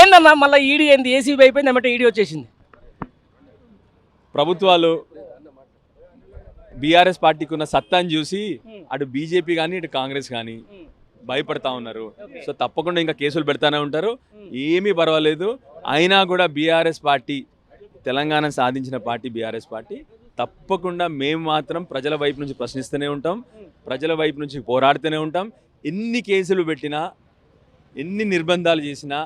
ఏందన్నా మళ్ళీ ఈడీ ఏంది? ఏసీబీ అయిపోయింది ఏమంటే ఈడీ వచ్చేసింది. ప్రభుత్వాలు బీఆర్ఎస్ పార్టీకి ఉన్న సత్తాను చూసి అటు బీజేపీ కానీ ఇటు కాంగ్రెస్ కానీ భయపడతా ఉన్నారు. సో తప్పకుండా ఇంకా కేసులు పెడతానే ఉంటారు. ఏమీ పర్వాలేదు. అయినా కూడా బీఆర్ఎస్ పార్టీ తెలంగాణ సాధించిన పార్టీ బీఆర్ఎస్ పార్టీ తప్పకుండా మేము మాత్రం ప్రజల వైపు నుంచి ప్రశ్నిస్తూనే ఉంటాం. ప్రజల వైపు నుంచి పోరాడుతూనే ఉంటాం. ఎన్ని కేసులు పెట్టినా ఎన్ని నిర్బంధాలు చేసినా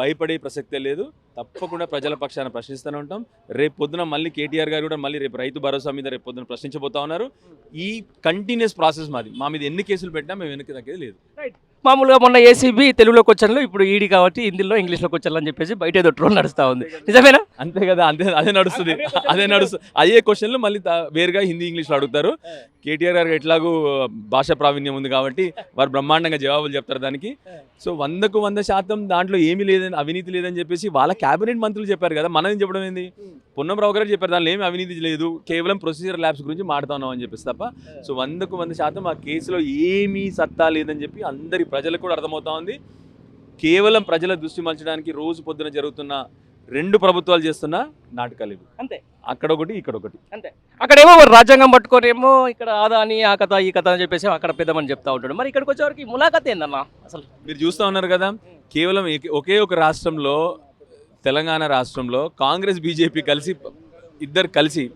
భయపడే ప్రసక్తే లేదు. తప్పకుండా ప్రజల పక్షాన ప్రశ్నిస్తూనే ఉంటాం. రేపు పొద్దున మళ్ళీ కేటీఆర్ గారు కూడా మళ్ళీ రేపు రైతు భరోసా మీద రేపు పొద్దున ప్రశ్నించబోతా ఉన్నారు. ఈ కంటిన్యూస్ ప్రాసెస్ మాది. మా మీద ఎన్ని కేసులు పెట్టినా మేము వెనక్కి తగ్గేది లేదు. రైట్ మామూలుగా మొన్న ఏసీబీ తెలుగులోకి వచ్చాను ఇప్పుడు ఈడీ కాబట్టి హిందీలో ఇంగ్లీష్లోకి వచ్చాను అని చెప్పేసి బయట ఏదో ట్రోల్ నడుస్తూ ఉంది. నిజమేనా? అంతే కదా అంతే అదే నడుస్తుంది అదే నడుస్తుంది అయ్యే క్వశ్చన్లు మళ్ళీ వేరుగా హిందీ ఇంగ్లీష్లో అడుగుతారు. కేటీఆర్ గారికి ఎట్లాగూ భాషా ప్రావీణ్యం ఉంది కాబట్టి వారు బ్రహ్మాండంగా జవాబులు చెప్తారు దానికి. సో వందకు వంద శాతం దాంట్లో ఏమీ లేదని అవినీతి లేదని చెప్పేసి వాళ్ళ కేబినెట్ మంత్రులు చెప్పారు కదా మనం ఏం చెప్పడం ఏంది? పొన్నంరావు గారు చెప్పారు దానిలో ఏమి అవినీతి లేదు కేవలం ప్రొసీజర్ ల్యాబ్స్ గురించి మాట్లాడుతున్నాం అని చెప్పేసి తప్ప. సో వందకు వంద శాతం ఆ కేసులో ఏమీ సత్తా లేదని చెప్పి అందరి ప్రజలకు కూడా అర్థమవుతా ఉంది. కేవలం ప్రజల దృష్టి మలచడానికి రోజు పొద్దున జరుగుతున్న రెండు ప్రభుత్వాలు చేస్తున్న నాటకాలు ఇవి. అంతే. అక్కడ ఒకటి ఇక్కడ ఒకటి. అంతే. అక్కడేమో రాజ్యాంగం పట్టుకొని ఏమో ఇక్కడ ఆదాని ఆ కథ ఈ కథ అని చెప్పేసి అక్కడ పెద్దమని చెప్తా ఉంటాడు. మరి ఇక్కడికి వచ్చేవరకు ములాఖత్ ఏందన్నా? అసలు మీరు చూస్తూ ఉన్నారు కదా కేవలం ఒకే ఒక రాష్ట్రంలో తెలంగాణ రాష్ట్రంలో కాంగ్రెస్ బీజేపీ కలిసి ఇద్దరు కలిసి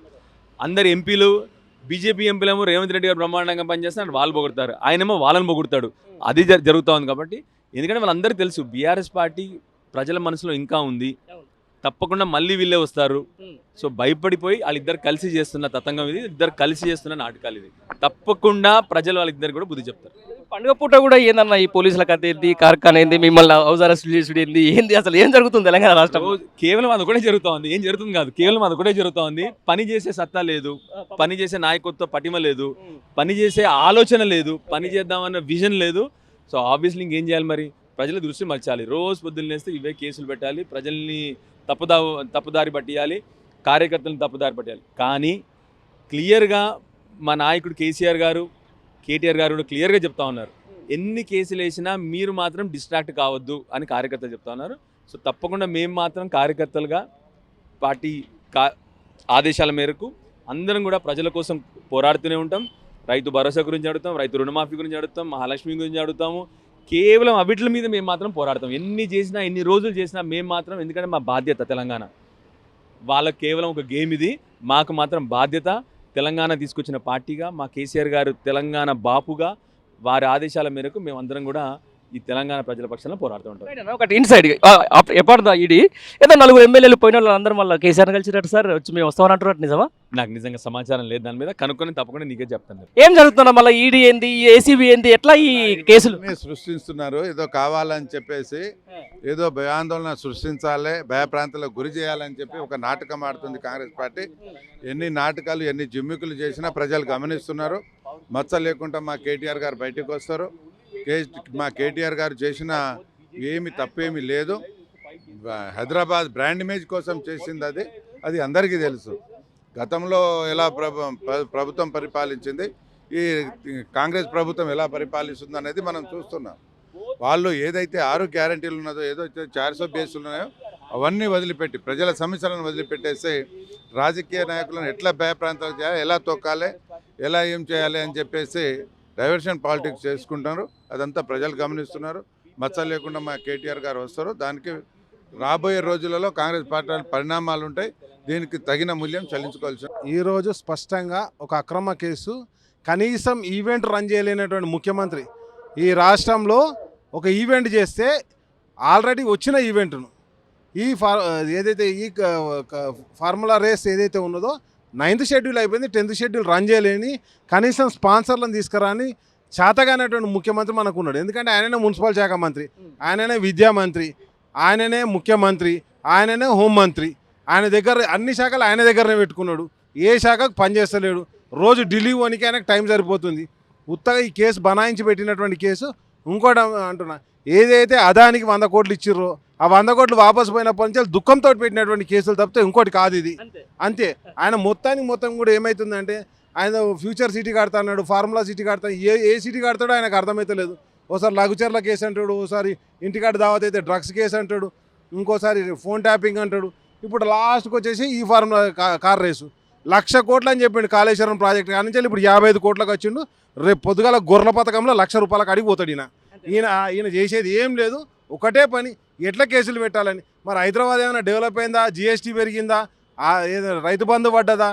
అందరు ఎంపీలు బీజేపీ ఎంపీలేమో రేవంత్ రెడ్డి గారు బ్రహ్మాండంగా పనిచేస్తున్నారు వాళ్ళు పొగుడతారు. ఆయనేమో వాళ్ళని పొగుడతాడు. అది జ- జరుగుతూ ఉంది కాబట్టి ఎందుకంటే వాళ్ళందరికీ తెలుసు బీఆర్ఎస్ పార్టీ ప్రజల మనసులో ఇంకా ఉంది. తప్పకుండా మళ్ళీ వీళ్ళే వస్తారు. సో భయపడిపోయి వాళ్ళిద్దరు కలిసి చేస్తున్న తతంగం ఇది ఇద్దరు కలిసి చేస్తున్న నాటకాలు ఇది. తప్పకుండా ప్రజలు వాళ్ళిద్దరు కూడా బుద్ధి చెప్తారు. పండుగ పూట కూడా ఏందన్నా ఈ పోలీసుల కథ ఏంది కార్ఖాన ఏంది మిమ్మల్ని హౌస్ అరెస్ట్ చేసుడు ఏంది ఏంది అసలు ఏం జరుగుతుంది తెలంగాణ రాష్ట్రం కేవలం అది ఒకటే జరుగుతూ ఉంది ఏం జరుగుతుంది కాదు కేవలం అది ఒకటే జరుగుతూ ఉంది పని చేసే సత్తా లేదు పని చేసే నాయకత్వ పటిమ లేదు పని చేసే ఆలోచన లేదు పని చేద్దామన్న విజన్ లేదు. సో ఆబ్వియస్లీ ఇంకేం చేయాలి మరి? ప్రజల దృష్టి మర్చాలి. రోజు పొద్దున్న లేస్తే ఇవే కేసులు పెట్టాలి ప్రజల్ని తప్పుదా తప్పుదారి పట్టియాలి కార్యకర్తలను తప్పుదారి పట్టాలి కానీ క్లియర్గా మా నాయకుడు కేసీఆర్ గారు కేటీఆర్ గారు కూడా క్లియర్గా చెప్తా ఉన్నారు. ఎన్ని కేసులు వేసినా మీరు మాత్రం డిస్ట్రాక్ట్ కావద్దు అని కార్యకర్తలు చెప్తా ఉన్నారు. సో తప్పకుండా మేము మాత్రం కార్యకర్తలుగా పార్టీ కా ఆదేశాల మేరకు అందరం కూడా ప్రజల కోసం పోరాడుతూనే ఉంటాం. రైతు భరోసా గురించి అడుగుతాం రైతు రుణమాఫీ గురించి అడుగుతాం మహాలక్ష్మి గురించి అడుగుతాము. కేవలం అవిట్ల మీద మేము మాత్రం పోరాడతాం. ఎన్ని చేసినా ఎన్ని రోజులు చేసినా మేము మాత్రం ఎందుకంటే మా బాధ్యత తెలంగాణ. వాళ్ళకు కేవలం ఒక గేమ్ ఇది మాకు మాత్రం బాధ్యత. తెలంగాణ తీసుకొచ్చిన పార్టీగా మా కేసీఆర్ గారు తెలంగాణ బాపుగా వారి ఆదేశాల మేరకు మేమందరం కూడా ఈ తెలంగాణ ప్రజల పక్షాన పోరాడుతూ ఉంటాం రైట్ అన్న, ఒకటి ఇన్సైడ్ ఎప్పటిదా ఇది ఏదో నలుగురు ఎమ్మెల్యేలు పోయిన వాళ్ళు అందరూ మళ్ళీ కేసీఆర్ కలిసినట్టు సార్ వచ్చి మేము వస్తామని అంటున్నట్టు నిజమా? నాకు నిజంగా సమాచారం లేదు దాని మీద కనుక్కొని తప్పకుండా నీకే చెప్తాను ఏం జరుగుతుందా మళ్ళీ ఈడీ ఏంది ఏసీబీ ఏంది ఎట్లా ఈ కేసులు? సృష్టిస్తున్నారు ఏదో కావాలని చెప్పేసి ఏదో భయాందోళన సృష్టించాలి భయప్రాంతాలకు గురి చేయాలని చెప్పి ఒక నాటకం ఆడుతుంది కాంగ్రెస్ పార్టీ. ఎన్ని నాటకాలు ఎన్ని జిమ్మికులు చేసినా ప్రజలు గమనిస్తున్నారు. మచ్చ లేకుండా మా కేటీఆర్ గారు బయటకు వస్తారు. మా కేటీఆర్ గారు చేసిన ఏమి తప్పేమీ లేదు. హైదరాబాద్ బ్రాండ్ ఇమేజ్ కోసం చేసింది అది. అది అందరికీ తెలుసు. గతంలో ఎలా ప్రభుత్వం పరిపాలించింది ఈ కాంగ్రెస్ ప్రభుత్వం ఎలా పరిపాలిస్తుంది అనేది మనం చూస్తున్నాం. వాళ్ళు ఏదైతే ఆరు గ్యారంటీలు ఉన్నదో ఏదైతే చార్సో బేస్లు ఉన్నాయో అవన్నీ వదిలిపెట్టి ప్రజల సమస్యలను వదిలిపెట్టేసి రాజకీయ నాయకులను ఎట్లా భయప్రాంతాలు చేయాలి ఎలా తొక్కాలి ఎలా ఏం చేయాలి అని చెప్పేసి డైవర్షన్ పాలిటిక్స్ చేసుకుంటున్నారు. అదంతా ప్రజలు గమనిస్తున్నారు. మచ్చ లేకుండా మా కేటీఆర్ గారు వస్తారు. దానికి రాబోయే రోజులలో కాంగ్రెస్ పార్టీ పరిణామాలు ఉంటాయి. దీనికి తగిన మూల్యం చెల్లించుకోవాల్సి ఈరోజు స్పష్టంగా ఒక అక్రమ కేసు కనీసం ఈవెంట్ రన్ చేయలేనటువంటి ముఖ్యమంత్రి ఈ రాష్ట్రంలో ఒక ఈవెంట్ చేస్తే ఆల్రెడీ వచ్చిన ఈవెంట్ను. ఈ ఫార్ ఏదైతే ఈ ఫార్ములా రేస్ ఏదైతే ఉన్నదో నైన్త్ షెడ్యూల్ అయిపోయింది టెన్త్ షెడ్యూల్ రన్ చేయలేని కనీసం స్పాన్సర్లను తీసుకురాని చేతగానేటువంటి ముఖ్యమంత్రి మనకు ఉన్నాడు ఎందుకంటే ఆయననే మున్సిపల్ శాఖ మంత్రి ఆయననే విద్యా మంత్రి ఆయననే ముఖ్యమంత్రి ఆయననే హోంమంత్రి ఆయన దగ్గర అన్ని శాఖలు ఆయన దగ్గరనే పెట్టుకున్నాడు. ఏ శాఖకు పనిచేస్తలేడు రోజు ఢిల్లీ వనికి ఆయనకు టైం సరిపోతుంది. ఉత్తగా ఈ కేసు బనాయించి పెట్టినటువంటి కేసు ఇంకోటి అంటున్నా ఏదైతే అదానికి వంద కోట్లు ఇచ్చిర్రో ఆ వంద కోట్లు వాపసు పోయినప్పటి నుంచి దుఃఖంతో పెట్టినటువంటి కేసులు తప్పితే ఇంకోటి కాదు ఇది. అంతే. ఆయన మొత్తానికి మొత్తం కూడా ఏమవుతుందంటే ఆయన ఫ్యూచర్ సిటీ కడతా అన్నాడు ఫార్ములా సిటీ కడతా ఏ ఏ సిటీ కడతాడో ఆయనకు అర్థమైతలేదు. ఓసారి లఘుచర్ల కేసు అంటాడు ఓసారి ఇంటికాడ దావత్ అయితే డ్రగ్స్ కేసు అంటాడు ఇంకోసారి ఫోన్ ట్యాపింగ్ అంటాడు. ఇప్పుడు లాస్ట్కి వచ్చేసి ఈ ఫార్ములా కార్ రేసు. లక్ష కోట్లు అని చెప్పిండు కాళేశ్వరం ప్రాజెక్ట్ కానీ ఇప్పుడు యాభై ఐదు కోట్లకు వచ్చిండు. రేపు పొద్దుగాల గొర్రెల పథకంలో లక్ష రూపాయలకు అడిగి పోతాడు ఈయన. ఈయన ఈయన చేసేది ఏం లేదు. ఒకటే పని ఎట్లా కేసులు పెట్టాలని? మరి హైదరాబాద్ ఏమైనా డెవలప్ అయిందా? జిఎస్టీ పెరిగిందా? రైతు బంధు పడ్డదా?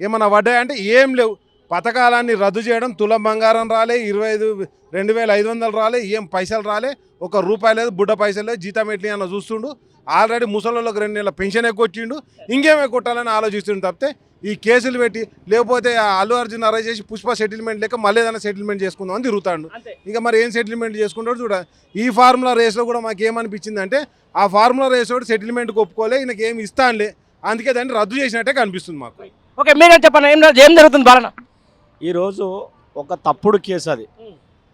ఏమైనా పడ్డాయంటే ఏం లేవు. పథకాలన్నీ రద్దు చేయడం తులం బంగారం రాలే ఇరవై ఐదు రెండు వేల ఐదు వందలు రాలే ఏం పైసలు రాలే ఒక రూపాయి లేదు బుడ్డ పైసలు లేదు జీతం ఎట్లా అన్న చూస్తుండు. ఆల్రెడీ ముసలోళ్ళకి రెండు నెలల పెన్షన్ ఎక్కువచ్చిండు ఇంకేమే కొట్టాలని ఆలోచిస్తుండు తప్పితే ఈ కేసులు పెట్టి లేకపోతే ఆ అల్లు అర్జున్ అరెస్ట్ చేసి పుష్ప సెటిల్మెంట్ లేక మళ్ళీ ఏదైనా సెటిల్మెంట్ చేసుకుందాం అని తిరుగుతాడు. ఇక మరి ఏం సెటిల్మెంట్ చేసుకుంటాడు చూడ ఈ ఫార్ములా రేస్లో కూడా మాకు ఏమనిపించింది అంటే ఆ ఫార్ములా రేస్ కూడా సెటిల్మెంట్కి ఒప్పుకోలే ఈయనకి ఏమి ఇస్తానులే అందుకే దాన్ని రద్దు చేసినట్టే కనిపిస్తుంది మాకు. ఓకే మీరే చెప్పండి ఏం ఏం జరుగుతుంది బాలన ఈరోజు ఒక తప్పుడు కేసు అది.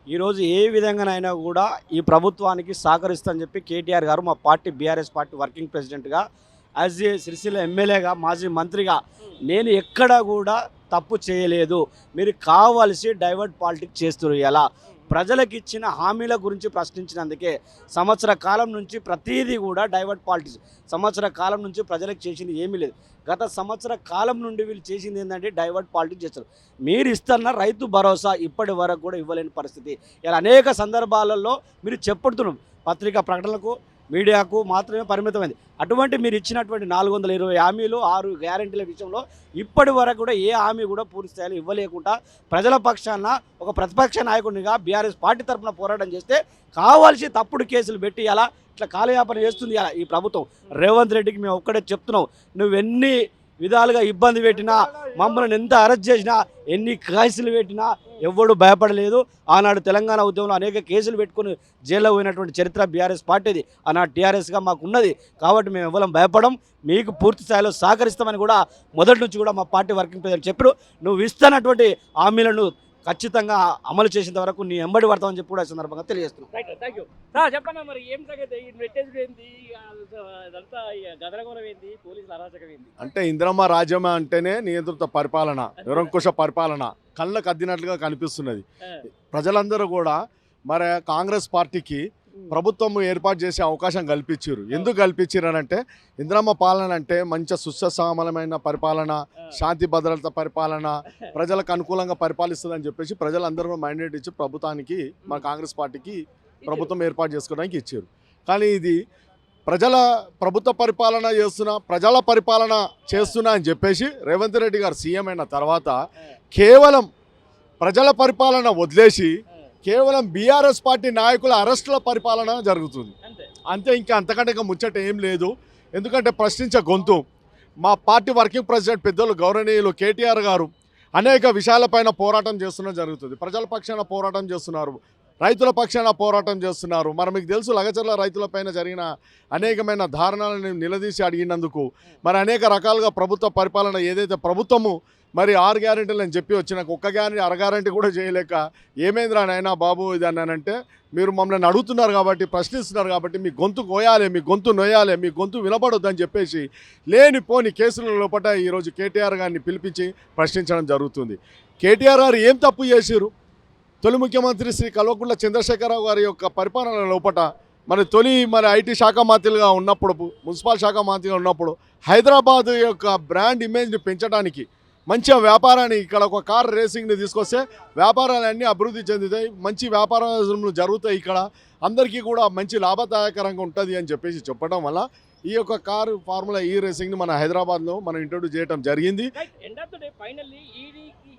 ఈరోజు ఏ విధంగానైనా కూడా ఈ ప్రభుత్వానికి సహకరిస్తామని చెప్పి కేటీఆర్ గారు మా పార్టీ బీఆర్ఎస్ పార్టీ వర్కింగ్ ప్రెసిడెంట్గా యాజ్ ఏ సిరిసిల్ల ఎమ్మెల్యేగా మాజీ మంత్రిగా నేను ఎక్కడ కూడా తప్పు చేయలేదు. మీరు కావాల్సి డైవర్ట్ పాలిటిక్స్ చేస్తున్నారు ఎలా ప్రజలకు ఇచ్చిన హామీల గురించి ప్రశ్నించినందుకే సంవత్సర కాలం నుంచి ప్రతిదీ కూడా డైవర్ట్ పాలిటిక్స్ సంవత్సర కాలం నుంచి ప్రజలకు చేసింది ఏమీ లేదు. గత సంవత్సర కాలం నుండి వీళ్ళు చేసింది ఏంటంటే డైవర్ట్ పాలిటిక్స్ చేస్తారు. మీరు ఇస్తున్న రైతు భరోసా ఇప్పటి వరకు కూడా ఇవ్వలేని పరిస్థితి. ఇలా అనేక సందర్భాలలో మీరు చెప్పుడుతున్నాం. పత్రికా ప్రకటనలకు మీడియాకు మాత్రమే పరిమితమైంది. అటువంటి మీరు ఇచ్చినటువంటి నాలుగు వందల ఇరవై హామీలు ఆరు గ్యారంటీల విషయంలో ఇప్పటి వరకు కూడా ఏ హామీ కూడా పూర్తి స్థాయిలో ఇవ్వలేకుండా ప్రజల పక్షాన ఒక ప్రతిపక్ష నాయకుడిగా బీఆర్ఎస్ పార్టీ తరఫున పోరాటం చేస్తే కావాల్సి తప్పుడు కేసులు పెట్టి అలా ఇట్లా కాలయాపన చేస్తుంది ఈ ప్రభుత్వం. రేవంత్ రెడ్డికి మేము ఒక్కడే చెప్తున్నాం. నువ్వెన్ని విధాలుగా ఇబ్బంది పెట్టినా మమ్మల్ని ఎంత అరెస్ట్ చేసినా ఎన్ని కేసులు పెట్టినా ఎవ్వడు భయపడలేదు. ఆనాడు తెలంగాణ ఉద్యమంలో అనేక కేసులు పెట్టుకుని జైల్లో పోయినటువంటి చరిత్ర బీఆర్ఎస్ పార్టీది. ఆనాడు టీఆర్ఎస్గా మాకు ఉన్నది. కాబట్టి మేము ఎవ్వరం భయపడం మీకు పూర్తి స్థాయిలో సహకరిస్తామని కూడా మొదటి నుంచి కూడా మా పార్టీ వర్కింగ్ ప్రజలు చెప్పారు. నువ్వు ఇస్తున్నటువంటి హామీలను ఖచ్చితంగా అమలు చేసేంత వరకు నీ ఎంబడి పడతామని చెప్పి కూడా ఈ సందర్భంగా తెలియజేస్తున్నాం. రైట్ థ్యాంక్ యూ సార్ చెప్పండి మరి ఏం అంటే ఇంద్రమ్మ రాజ్యం అంటేనే నియంత్రిత పరిపాలన నిరంకుశ పరిపాలన కళ్ళకు అద్దినట్లుగా కనిపిస్తున్నది. ప్రజలందరూ కూడా మరి కాంగ్రెస్ పార్టీకి ప్రభుత్వం ఏర్పాటు చేసే అవకాశం కల్పించారు ఎందుకు కల్పించారు అని అంటే ఇంద్రమ్మ పాలన అంటే మంచి సుస్యసామలమైన పరిపాలన శాంతి భద్రత పరిపాలన ప్రజలకు అనుకూలంగా పరిపాలిస్తుందని చెప్పేసి ప్రజలందరూ మైండెడ్ ఇచ్చి ప్రభుత్వానికి మా కాంగ్రెస్ పార్టీకి ప్రభుత్వం ఏర్పాటు చేసుకోవడానికి ఇచ్చారు. కానీ ఇది ప్రజల ప్రభుత్వ పరిపాలన చేస్తున్నా ప్రజల పరిపాలన చేస్తున్నా అని చెప్పేసి రేవంత్ రెడ్డి గారు సీఎం అయిన తర్వాత కేవలం ప్రజల పరిపాలన వదిలేసి కేవలం బీఆర్ఎస్ పార్టీ నాయకుల అరెస్టుల పరిపాలన జరుగుతుంది. అంతే. ఇంకా అంతకంటే ఇంకా ముచ్చట ఏం లేదు. ఎందుకంటే ప్రశ్నించే గొంతు. మా పార్టీ వర్కింగ్ ప్రెసిడెంట్ పెద్దలు గౌరవనీయులు కేటీఆర్ గారు అనేక విషయాలపైన పోరాటం చేస్తున్న జరుగుతుంది. ప్రజల పక్షాన పోరాటం చేస్తున్నారు. రైతుల పక్షాన పోరాటం చేస్తున్నారు. మరి మీకు తెలుసు లగచర్ల రైతులపైన జరిగిన అనేకమైన ధారణలను నిలదీసి అడిగినందుకు మరి అనేక రకాలుగా ప్రభుత్వ పరిపాలన ఏదైతే ప్రభుత్వము మరి ఆరు గ్యారెంటీలు అని చెప్పి వచ్చిన ఒక్క గ్యారెంటీ అర గ్యారెంటీ కూడా చేయలేక ఏమైందిరా నాయనా బాబు ఇది అన్నానంటే మీరు మమ్మల్ని అడుగుతున్నారు కాబట్టి ప్రశ్నిస్తున్నారు కాబట్టి మీ గొంతు కోయాలి మీ గొంతు నొయ్యాలి మీ గొంతు వినపడొద్దు అని చెప్పేసి లేనిపోని కేసుల లోపల ఈరోజు కేటీఆర్ గారిని పిలిపించి ప్రశ్నించడం జరుగుతుంది. కేటీఆర్ గారు ఏం తప్పు చేశారు తొలి ముఖ్యమంత్రి శ్రీ కల్వకుంట్ల చంద్రశేఖరరావు గారి యొక్క పరిపాలన లోపల మరి తొలి మరి ఐటీ శాఖ మంత్రిగా ఉన్నప్పుడు మున్సిపల్ శాఖ మంత్రిగా ఉన్నప్పుడు హైదరాబాద్ యొక్క బ్రాండ్ ఇమేజ్ని పెంచడానికి మంచిగా వ్యాపారాన్ని ఇక్కడ ఒక కార్ రేసింగ్ని తీసుకొస్తే వ్యాపారాలన్నీ అభివృద్ధి చెందుతాయి మంచి వ్యాపారాలు జరుగుతాయి ఇక్కడ అందరికీ కూడా మంచి లాభదాయకరంగా ఉంటుంది అని చెప్పేసి చెప్పడం వల్ల ఈ యొక్క కారు ఫార్ములా ఈ రేసింగ్ని మన హైదరాబాద్లో మనం ఇంట్రొడ్యూస్ చేయడం జరిగింది.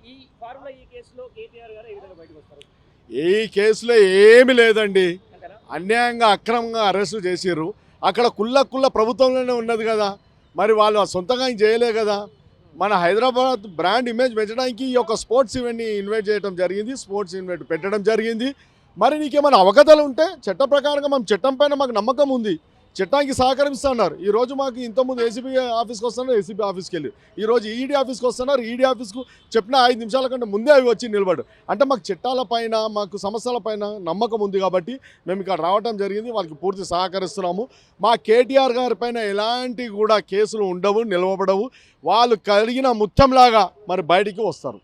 ఈ ఫార్ములా ఈ కేసులో కేటీఆర్ గారు ఏ విధంగా బయటకు వస్తారు? ఈ కేసులో ఏమీ లేదండి. అన్యాయంగా అక్రమంగా అరెస్టు చేసిర్రు. అక్కడ కుల్ల కుల్ల ప్రభుత్వంలోనే ఉన్నది కదా. మరి వాళ్ళు సొంతంగా చేయలే కదా. మన హైదరాబాద్ బ్రాండ్ ఇమేజ్ పెంచడానికి ఈ యొక్క స్పోర్ట్స్ ఈవెంట్ని ఇన్వైట్ చేయడం జరిగింది. స్పోర్ట్స్ ఈవెంట్ పెట్టడం జరిగింది. మరి నీకేమైనా అవగతలు ఉంటే చట్ట ప్రకారంగా మనం చట్టం పైన మాకు నమ్మకం ఉంది. చట్టానికి సహకరిస్తున్నారు. ఈరోజు మాకు ఇంతకుముందు ఏసీబీ ఆఫీస్కి వస్తున్నారు ఏసీబీ ఆఫీస్కి వెళ్ళి. ఈ రోజు ఈడీ ఆఫీస్కి వస్తున్నారు ఈడీ ఆఫీస్కు చెప్పిన ఐదు నిమిషాల కంటే ముందే అవి వచ్చి నిలబడు అంటే మాకు చట్టాల పైన మాకు సమస్యల పైన నమ్మకం ఉంది కాబట్టి మేము ఇక్కడ రావడం జరిగింది వాళ్ళకి పూర్తి సహకరిస్తున్నాము. మా కేటీఆర్ గారి పైన ఎలాంటి కూడా కేసులు ఉండవు నిలవబడవు. వాళ్ళు కలిగిన ముత్యంలాగా మరి బయటికి వస్తారు.